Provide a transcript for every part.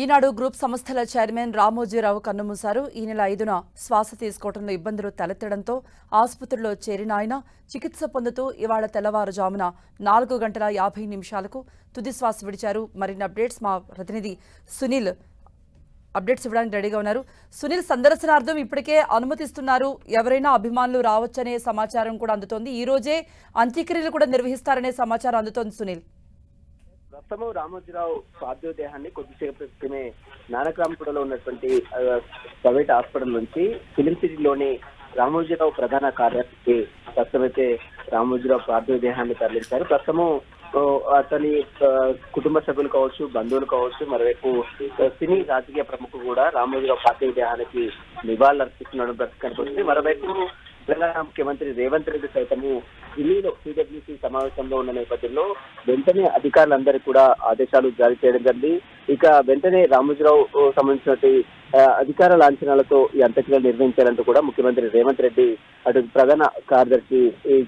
ఈనాడు group సంస్థల chairman Ramoji Rao కన్నుమూశారు. ఈ నెల ఐదున శ్వాస తీసుకోవడంలో ఇబ్బందులు తలెత్తడంతో ఆసుపత్రిలో చేరిన ఆయన చికిత్స పొందుతూ ఇవాళ తెల్లవారుజామున నాలుగు గంటల యాభై నిమిషాలకు తుది శ్వాస విడిచారు. మరిన్ని అప్డేట్స్ మా ప్రతినిధి సునీల్ అప్డేట్స్ ఇవ్వడానికి రెడీగా ఉన్నారు. సునీల్ సందర్శనార్థం ఇప్పటికే అనుమతిస్తున్నారు. ఎవరైనా అభిమానులు రావచ్చనే సమాచారం కూడా అందుతోంది. ఈ రోజే అంత్యక్రియలు కూడా నిర్వహిస్తారనే సమాచారం అందుతోంది సునీల్. ప్రస్తుతం రామోజీరావు పార్థివదేహాన్ని కొద్దిసేపు క్రితమే నానక్రామపురలో ఉన్నటువంటి ప్రైవేట్ హాస్పిటల్ నుంచి ఫిలిం సిటీలోని రామోజీరావు ప్రధాన కార్యాలయానికి ప్రస్తుతమైతే రామోజీరావు పార్థివదేహాన్ని తరలించారు. ప్రస్తుతము అతని కుటుంబ సభ్యులు కావచ్చు బంధువులు కావచ్చు మరోవైపు సినీ రాజకీయ ప్రముఖులు కూడా రామోజీరావు పార్థివ దేహానికి నివాళులు అర్పిస్తున్నాడు కనిపిస్తుంది మరోవైపు తెలంగాణ ముఖ్యమంత్రి రేవంత్ రెడ్డి సైతము ఢిల్లీలో సిడబ్ల్యూసీ సమావేశంలో ఉన్న నేపథ్యంలో వెంటనే అధికారులందరికీ కూడా ఆదేశాలు జారీ చేయడం జరిగింది. ఇక వెంటనే రామోజీరావు సంబంధించినటువంటి అధికార లాంఛనాలతో ఈ అంత్యక్రియలు నిర్వహించాలంటూ కూడా ముఖ్యమంత్రి రేవంత్ రెడ్డి అటు ప్రధాన కార్యదర్శి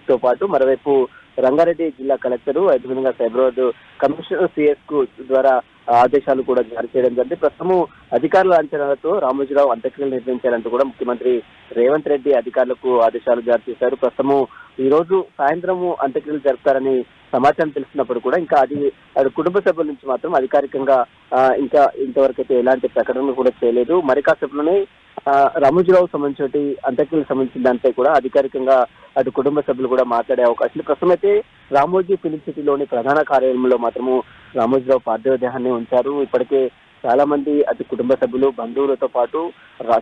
తో పాటు మరోవైపు రంగారెడ్డి జిల్లా కలెక్టర్ అదేవిధంగా సైబరాబాద్ కమిషనర్ సిఎస్కు ద్వారా ఆదేశాలు కూడా జారీ చేయడం జరిగింది. ప్రస్తుతం అధికారుల అంచనాలతో రామోజీరావు అంత్యక్రియలు నిర్వహించాలంటూ కూడా ముఖ్యమంత్రి రేవంత్ రెడ్డి అధికారులకు ఆదేశాలు జారీ చేశారు. ప్రస్తుతము ఈ రోజు సాయంత్రము అంత్యక్రియలు జరుపుతారని సమాచారం తెలిసినప్పుడు కూడా ఇంకా అది కుటుంబ సభ్యుల నుంచి మాత్రం అధికారికంగా ఇంకా ఇంతవరకు అయితే ఎలాంటి ప్రకటనలు కూడా చేయలేదు. మరి కాసేపులోనే రామోజీరావు సంబంధించి అంత్యక్రియలకు సంబంధించిన దానిపై కూడా అధికారికంగా అటు కుటుంబ సభ్యులు కూడా మాట్లాడే అవకాశం ప్రస్తుతం అయితే రామోజీ ఫిలిం సిటీలోని ప్రధాన కార్యాలయంలో మాత్రము రామోజీరావు పార్థివ దేహాన్ని ఉంచారు. ఇప్పటికే చాలా మంది అటు కుటుంబ సభ్యులు బంధువులతో పాటు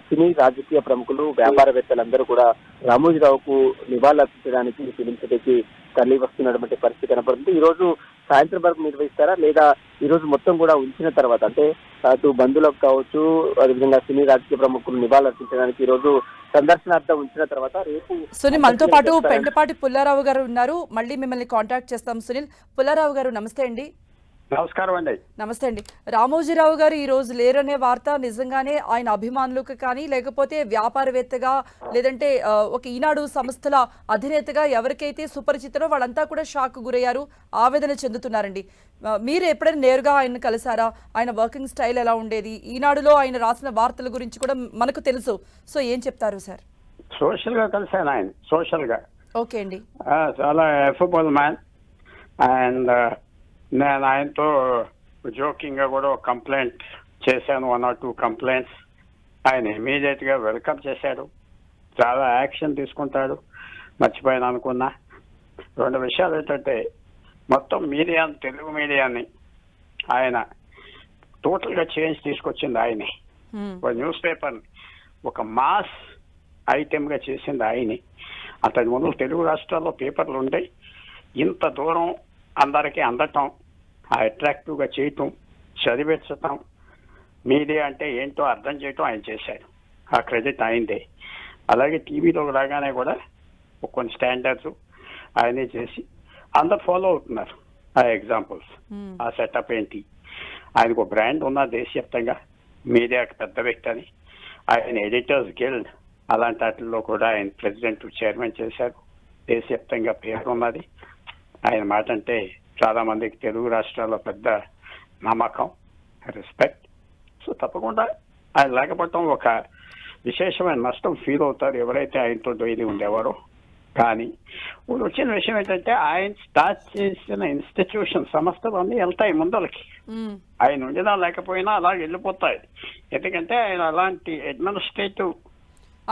సినీ రాజకీయ ప్రముఖులు వ్యాపారవేత్తలందరూ కూడా రామోజీరావుకు నివాళులర్పించడానికి ఫిలిం సిటీకి తరలి వస్తున్నటువంటి పరిస్థితి కనపడుతుంది. ఈ రోజు సాయంత్రం వరకు నిర్వహిస్తారా? లేదా ఈ రోజు మొత్తం కూడా ఉంచిన తర్వాత? అంటే అటు బంధువులకు కావచ్చు అదేవిధంగా సినీ రాజకీయ ప్రముఖులు నివాళులర్పించడానికి ఈ రోజు సందర్శనార్థం ఉంచిన తర్వాత రేపు సునీల్ మనతో పాటు పెంటపాటి పుల్లారావు గారు ఉన్నారు. మళ్ళీ మిమ్మల్ని కాంటాక్ట్ చేస్తాం సునీల్. పుల్లారావు గారు నమస్తే అండి. నమస్కారం అండి. నమస్తే అండి. రామోజీరావు గారు ఈ రోజు లేరనే వార్త నిజంగానే ఆయన అభిమానులకు కానీ లేకపోతే వ్యాపారవేత్తగా లేదంటే ఒక ఈనాడు సంస్థల అధినేతగా ఎవరికైతే సుపరిచితరో వాళ్ళంతా కూడా షాక్ గురయ్యారు ఆవేదన చెందుతున్నారండి. మీరు ఎప్పుడైనా నేరుగా ఆయన కలిసారా? ఆయన వర్కింగ్ స్టైల్ ఎలా ఉండేది? ఈనాడులో ఆయన రాసిన వార్తల గురించి కూడా మనకు తెలుసు. సో ఏం చెప్తారు సార్? సోషల్గా కలిసాను ఆయన సోషల్గా ఓకే అండి. చాలా ఎఫబుల్ మ్యాన్. అండ్ నేను ఆయనతో జోకింగ్గా కూడా ఒక కంప్లైంట్ చేశాను వన్ ఆర్ టూ కంప్లైంట్స్ ఆయన ఇమీడియట్గా వెల్కమ్ చేశాడు. చాలా యాక్షన్ తీసుకుంటాడు. మర్చిపోయాను అనుకున్నా. రెండు విషయాలు ఏంటంటే మొత్తం మీడియా తెలుగు మీడియాని ఆయన టోటల్గా చేంజ్ తీసుకొచ్చింది ఆయనే. హ్మ్. ఒక న్యూస్ పేపర్ ఒక మాస్ ఐటెం గా చేసింది ఆయనే. అంతకు ముందు తెలుగు రాష్ట్రాల్లో పేపర్లు ఉంటాయి ఇంత దూరం అందరికీ అందటం అట్రాక్టివ్గా చేయటం చదివించటం మీడియా అంటే ఏంటో అర్థం చేయటం ఆయన చేశాడు. ఆ క్రెడిట్ ఆయనదే. అలాగే టీవీలో రాగానే కూడా కొన్ని స్టాండర్డ్స్ ఆయనే చేసి అందరు ఫాలో అవుతున్నారు ఆ ఎగ్జాంపుల్స్ హ్మ్. ఆ సెటప్ ఏంటి? ఆయనకు బ్రాండ్ ఉన్న దేశవ్యాప్తంగా మీడియాకి పెద్ద వ్యక్తి అని ఆయన ఎడిటర్స్ గిల్డ్ అలాంటి వాటిల్లో కూడా ఆయన ప్రెసిడెంట్ చైర్మన్ చేశారు. దేశవ్యాప్తంగా పేరు ఉన్నది ఆయన మాట అంటే చాలా మందికి తెలుగు రాష్ట్రాల్లో పెద్ద నమ్మకం రెస్పెక్ట్ సో తప్పకుండా ఆయన లేకపోవటం ఒక విశేషమైన నష్టం ఫీల్ అవుతారు. ఎవరైతే ఆయనతో డైలీ ఉండేవారో. కానీ ఇప్పుడు వచ్చిన విషయం ఏంటంటే ఆయన స్టార్ట్ చేసిన ఇన్స్టిట్యూషన్ సంస్థలు అన్నీ వెళ్తాయి ముందలకి. ఆయన ఉండినా లేకపోయినా అలా వెళ్ళిపోతాయి. ఎందుకంటే ఆయన అలాంటి అడ్మినిస్ట్రేటివ్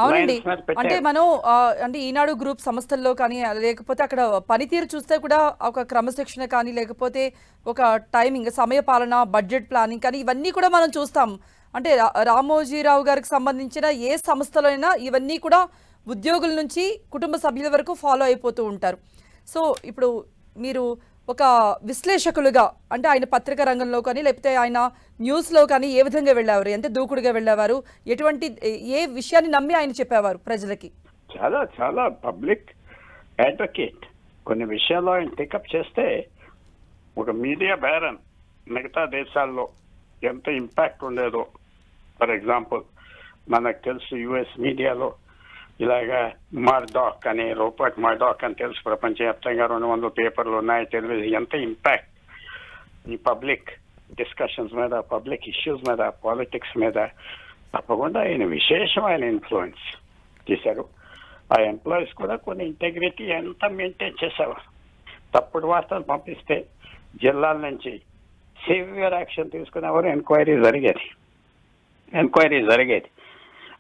అవునండి. అంటే మనం అంటే ఈనాడు గ్రూప్ సంస్థల్లో కానీ లేకపోతే అక్కడ పనితీరు చూస్తే కూడా ఒక క్రమశిక్షణ కానీ లేకపోతే ఒక టైమింగ్ సమయ పాలన బడ్జెట్ ప్లానింగ్ కానీ ఇవన్నీ కూడా మనం చూస్తాం. అంటే రామోజీరావు గారికి సంబంధించిన ఏ సంస్థలో అయినా ఇవన్నీ కూడా ఉద్యోగుల నుంచి కుటుంబ సభ్యుల వరకు ఫాలో అయిపోతూ ఉంటారు. సో ఇప్పుడు మీరు ఒక విశ్లేషకులుగా అంటే ఆయన పత్రికా రంగంలో కానీ లేకపోతే ఆయన న్యూస్లో కానీ ఏ విధంగా వెళ్ళేవారు? ఎంత దూకుడుగా వెళ్ళేవారు? ఎటువంటి ఏ విషయాన్ని నమ్మి ఆయన చెప్పేవారు ప్రజలకి? చాలా చాలా పబ్లిక్ అడ్వకేట్. కొన్ని విషయాల్లో ఆయన టేకప్ చేస్తే ఒక మీడియా బేరన్ మిగతా దేశాల్లో ఎంత ఇంపాక్ట్ ఉండేదో. ఫర్ ఎగ్జాంపుల్ మనకు తెలుసు యుఎస్ మీడియాలో ఇలాగా మార్డాక్ అని రూపర్ట్ మార్డాక్ అని తెలుసు ప్రపంచవ్యాప్తంగా రెండు వందల పేపర్లు ఉన్నాయి. టెలివిజన్ ఎంత ఇంపాక్ట్? ఈ పబ్లిక్ డిస్కషన్స్ మీద పబ్లిక్ ఇష్యూస్ మీద పాలిటిక్స్ మీద తప్పకుండా ఆయన విశేషమైన ఇన్ఫ్లుయెన్స్ చేశారు. ఆ ఎంప్లాయీస్ కూడా కొన్ని ఇంటెగ్రిటీ ఎంత మెయింటైన్ చేశారు తప్పుడు వార్తలు పంపిస్తే జిల్లాల నుంచి సివియర్ యాక్షన్ తీసుకునేవారు. ఎంక్వైరీ జరిగేది. ఎంక్వైరీ జరిగేది.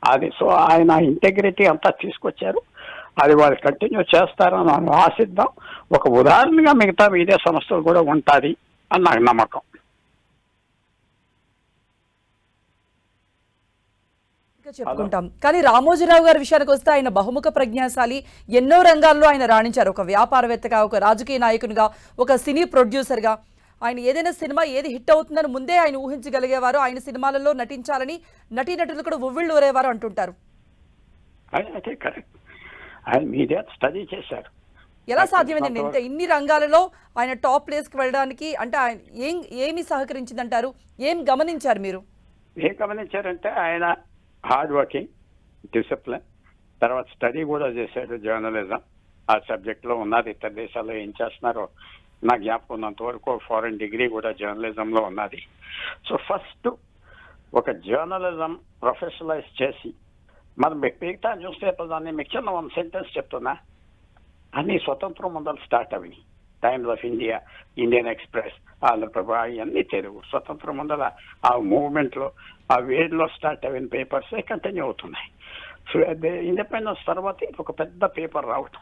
అది సో ఆయన ఇంటెగ్రిటీ అంతా తీసుకొచ్చారు. అది వాళ్ళు కంటిన్యూ చేస్తారని మనం ఆశిద్దాం. ఒక ఉదాహరణగా మిగతా మీడియా సంస్థలు కూడా ఉంటుంది అని నాకు నమ్మకం. చెప్పుకుంటాం. కానీ రామోజీరావు గారి విషయానికి వస్తే ఆయన బహుముఖ ప్రజ్ఞాశాలి. ఎన్నో రంగాల్లో ఆయన రాణించారు. ఒక వ్యాపారవేత్తగా ఒక రాజకీయ నాయకునిగా ఒక సినీ ప్రొడ్యూసర్గా ఆయన ఏదైనా సినిమా ఏది హిట్ అవుతుందని ముందే ఆయన ఊహించగలిగేవారు ఆయన సినిమాలలో నటించాలని నటీనటులు కూడా ఉవ్విళ్ళు ఊరేవారు అంటుంటారు. అది అదే కరెక్ట్. ఆయన మీడియా స్టడీ చేశారు. ఎలా సాధ్యమైందండి? ఇంత ఇన్ని రంగాలలో ఆయన టాప్ ప్లేస్కి వెళ్ళడానికి అంటే ఆయన ఏం ఏమి సహకరించిందంటారు? ఏం గమనించారు మీరు? ఏం గమనించారంటే ఆయన హార్డ్ వర్కింగ్ డిసిప్లిన్ తర్వాత స్టడీ కూడా చేశాడు జర్నలిజం ఆ సబ్జెక్ట్లో ఉన్నది ఇతర దేశాల్లో ఏం చేస్తున్నారో నా జ్ఞాపకం ఉన్నంత వరకు ఫారెన్ డిగ్రీ కూడా జర్నలిజంలో ఉన్నది. సో ఫస్ట్ ఒక జర్నలిజం ప్రొఫెషనలైజ్ చేసి మనం మిగతా న్యూస్ పేపర్ దాన్ని మీకు చిన్న వన్ సెంటెన్స్ చెప్తున్నా. అన్ని స్వతంత్రం మొదలు స్టార్ట్ అవి. Times of India Indian Express Andhraprabha ఇవన్నీ తెలుగు. స్వతంత్రం ముందల ఆ మూవ్మెంట్లో ఆ వేడిలో స్టార్ట్ అయిన పేపర్స్ కంటిన్యూ అవుతున్నాయి. సో ఇండిపెండెన్స్ తర్వాత ఇది ఒక పెద్ద పేపర్ రావటం.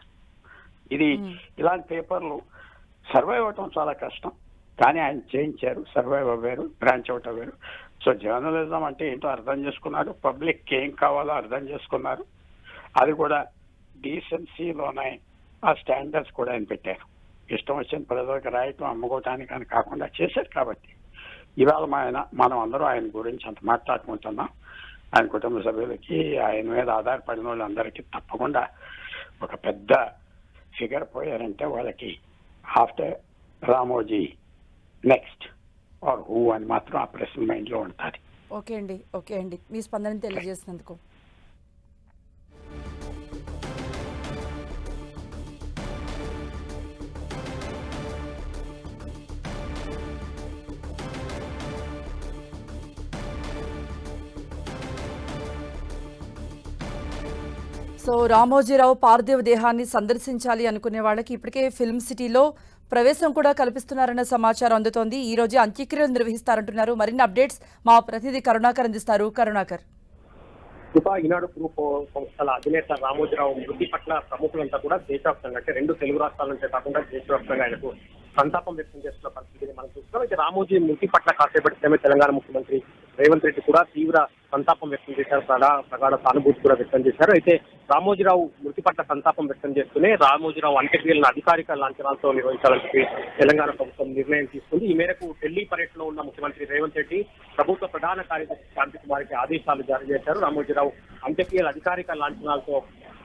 ఇది ఇలాంటి పేపర్లు సర్వైవ్ అవటం చాలా కష్టం. కానీ ఆయన చేయించారు. సర్వైవ్ అవ్వారు. బ్రాంచ్ అవుట్ అవ్వారు. సో జర్నలిజం అంటే ఏంటో అర్థం చేసుకున్నారు. పబ్లిక్ ఏం కావాలో అర్థం చేసుకున్నారు. అది కూడా డీసెన్సీలోనే ఆ స్టాండర్డ్స్ కూడా ఆయన పెట్టారు. ఇష్టం వచ్చిన ప్రజలకు రాయటం అమ్ముకోవటానికి అని కాకుండా చేశారు కాబట్టి. ఇవాళ ఆయన మనం అందరూ ఆయన గురించి అంత మాట్లాడుకుంటున్నాం. ఆయన కుటుంబ సభ్యులకి ఆయన మీద ఆధారపడిన వాళ్ళందరికీ తప్పకుండా ఒక పెద్ద ఫిగర్ పోయారంటే వాళ్ళకి after Ramoji next are who అని మాత్రం ఆ ప్రశ్న మైండ్లో ఉంటుంది. ఓకే అండి ఓకే అండి. మీ స్పందన తెలియజేసినందుకు. సో రామోజీరావు పార్థివ దేహాన్ని సందర్శించాలి అనుకునే వాళ్ళకి ఇప్పటికే ఫిల్మ్ సిటీలో ప్రవేశం కూడా కల్పిస్తున్నారన్న సమాచారం అందుతోంది. ఈ రోజు అంత్యక్రియలు నిర్వహిస్తారంటున్నారు. మరిన్ని అప్డేట్స్ మా ప్రతినిధి కరుణాకర్ అందిస్తారు. కరుణాకర్. కృప ఈనాడు గ్రూప్ సంస్థల అధినేత రామోజీరావు మృతి పట్ల ప్రముఖులంతా కూడా దేశవ్యాప్తంగా అంటే రెండు తెలుగు రాష్ట్రాల నుంచే కాకుండా దేశవ్యాప్తంగా ఆయనకు సంతాపం వ్యక్తం చేస్తున్న పరిస్థితిని మనం చూస్తున్నాం. అయితే రామోజీ మృతి పట్ల కాసేపటి తెలంగాణ ముఖ్యమంత్రి రేవంత్ రెడ్డి కూడా తీవ్ర సంతాపం వ్యక్తం చేశారు. ప్రగా ప్రగాఢ సానుభూతి కూడా వ్యక్తం చేశారు. అయితే రామోజీరావు మృతి పట్ల సంతాపం వ్యక్తం చేస్తూనే రామోజీరావు అంత్యక్రియలను అధికారిక లాంఛనాలతో నిర్వహించాలని చెప్పి తెలంగాణ ప్రభుత్వం నిర్ణయం తీసుకుంది. ఈ మేరకు ఢిల్లీ పర్యటనలో ఉన్న ముఖ్యమంత్రి రేవంత్ రెడ్డి ప్రభుత్వ ప్రధాన కార్యదర్శి శాంతి కుమార్కి ఆదేశాలు జారీ చేశారు. రామోజీరావు అంత్యక్రియల అధికారిక లాంఛనాలతో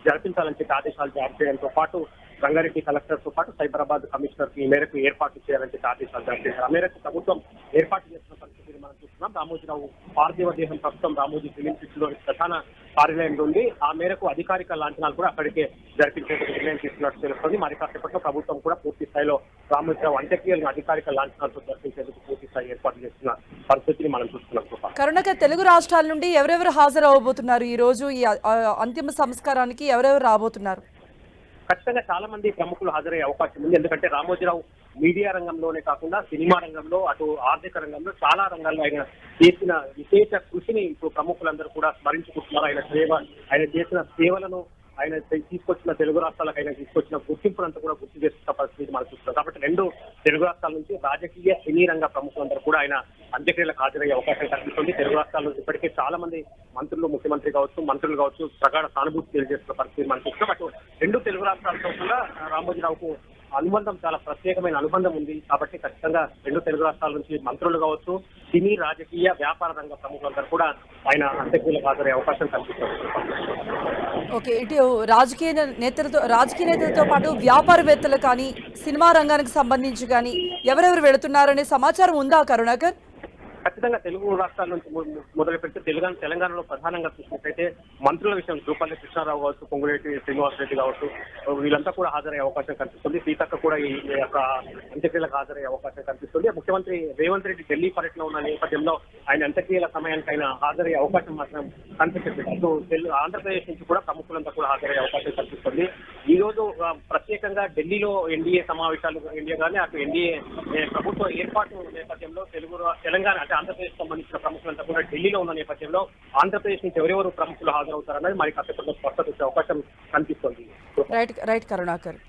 జరిపించాలని చెప్పి ఆదేశాలు జారీ చేయడంతో పాటు రంగారెడ్డి కలెక్టర్తో పాటు సైబరాబాద్ కమిషనర్ ఈ మేరకు ఏర్పాటు చేయాలని ఆదేశాలు జారీ చేశారు. ఆ మేరకు ప్రభుత్వం ఏర్పాటు చేసిన పరిస్థితిని మనం చూస్తున్నాం. రామోజీరావు పార్థివ దేహం ప్రస్తుతం రామోజీ ఫిలిం సిటీలోని ప్రధాన కార్యాలయంలో ఉంది. ఆ మేరకు అధికారిక లాంఛనాలు కూడా అక్కడికే జరిపించేందుకు నిర్ణయం తీసుకున్నట్టు తెలుస్తుంది. మరి కాసేపట్లో ప్రభుత్వం కూడా పూర్తి స్థాయిలో రామోజీరావు అంత్యక్రియలను అధికారిక లాంఛనాలతో జరిపించేందుకు పూర్తి స్థాయి ఏర్పాటు చేస్తున్న పరిస్థితిని మనం చూస్తున్నాం. కృప. తెలుగు రాష్ట్రాల నుండి ఎవరెవరు హాజరు అవబోతున్నారు ఈ రోజు ఈ అంతిమ సంస్కారానికి ఎవరెవరు రాబోతున్నారు? ఖచ్చితంగా చాలా మంది ప్రముఖులు హాజరయ్యే అవకాశం ఉంది. ఎందుకంటే రామోజీరావు మీడియా రంగంలోనే కాకుండా సినిమా రంగంలో అటు ఆర్థిక రంగంలో చాలా రంగాల్లో ఆయన చేసిన విశేష కృషిని ఇప్పుడు ప్రముఖులందరూ కూడా స్మరించుకుంటున్నారు. ఆయన సేవ ఆయన చేసిన సేవలను ఆయన తీసుకొచ్చిన తెలుగు రాష్ట్రాలకు ఆయన తీసుకొచ్చిన గుర్తింపునంతా కూడా గుర్తు చేస్తున్న పరిస్థితి మనం చూస్తున్నాం. కాబట్టి రెండు తెలుగు రాష్ట్రాల నుంచి రాజకీయ సినీ రంగ ప్రముఖులందరూ కూడా ఆయన అంత్యక్రియలకు హాజరయ్యే అవకాశం కనిపిస్తుంది. తెలుగు రాష్ట్రాల నుంచి ఇప్పటికే చాలా మంది మంత్రులు ముఖ్యమంత్రి కావచ్చు మంత్రులు కావచ్చు ప్రగాఢ సానుభూతి తెలియజేస్తున్న పరిస్థితి మనం చూస్తున్నాం. అటు రెండు తెలుగు రాష్ట్రాలతో కూడా రామోజీరావుకు అనుబంధం చాలా ప్రత్యేకమైన అనుబంధం ఉంది. కాబట్టి ఖచ్చితంగా రెండు తెలుగు రాష్ట్రాల నుంచి మంత్రులు కావచ్చు సినీ రాజకీయ వ్యాపార రంగ ప్రముఖులందరూ కూడా ఆయన అంత్యక్రియలకు హాజరయ్యే అవకాశం కల్పిస్తారు. ఓకే ఇటు రాజకీయ నేతలతో రాజకీయ నేతలతో పాటు వ్యాపారవేత్తలు కానీ సినిమా రంగానికి సంబంధించి కానీ ఎవరెవరు వెళుతున్నారనే సమాచారం ఉందా కరుణాకర్? ఖచ్చితంగా తెలుగు రాష్ట్రాల నుంచి మొదలు పెడితే తెలుగు తెలంగాణలో ప్రధానంగా చూసినట్టయితే మంత్రుల విషయం జూపల్లి కృష్ణారావు కావచ్చు పొంగులేటి శ్రీనివాస్ రెడ్డి కావచ్చు వీళ్ళంతా కూడా హాజరయ్యే అవకాశం కనిపిస్తుంది. సీతక్క కూడా ఈ యొక్క అంత్యక్రియలకు హాజరయ్యే అవకాశం కనిపిస్తుంది. ముఖ్యమంత్రి రేవంత్ రెడ్డి ఢిల్లీ పర్యటన ఉన్న నేపథ్యంలో ఆయన అంత్యక్రియల సమయానికి ఆయన హాజరయ్యే అవకాశం మాత్రం కనిపిస్తుంది అటు తెలుగు ఆంధ్రప్రదేశ్ నుంచి కూడా ప్రముఖులంతా కూడా హాజరయ్యే అవకాశం కనిపిస్తుంది. ఈ రోజు ప్రత్యేకంగా ఢిల్లీలో ఎన్డీఏ సమావేశాలు ఎన్డీఏ కానీ అటు ఎన్డీఏ ప్రభుత్వ ఏర్పాటు నేపథ్యంలో తెలుగు తెలంగాణ అంటే ఆంధ్రప్రదేశ్ సంబంధించిన ప్రముఖులంతా కూడా ఢిల్లీలో ఉన్న నేపథ్యంలో ఆంధ్రప్రదేశ్ నుంచి ఎవరెవరు ప్రముఖులు హాజరవుతారన్నది మరి కాసేపట్లో స్పష్టత వచ్చే అవకాశం కనిపిస్తుంది. Right right Karunakar.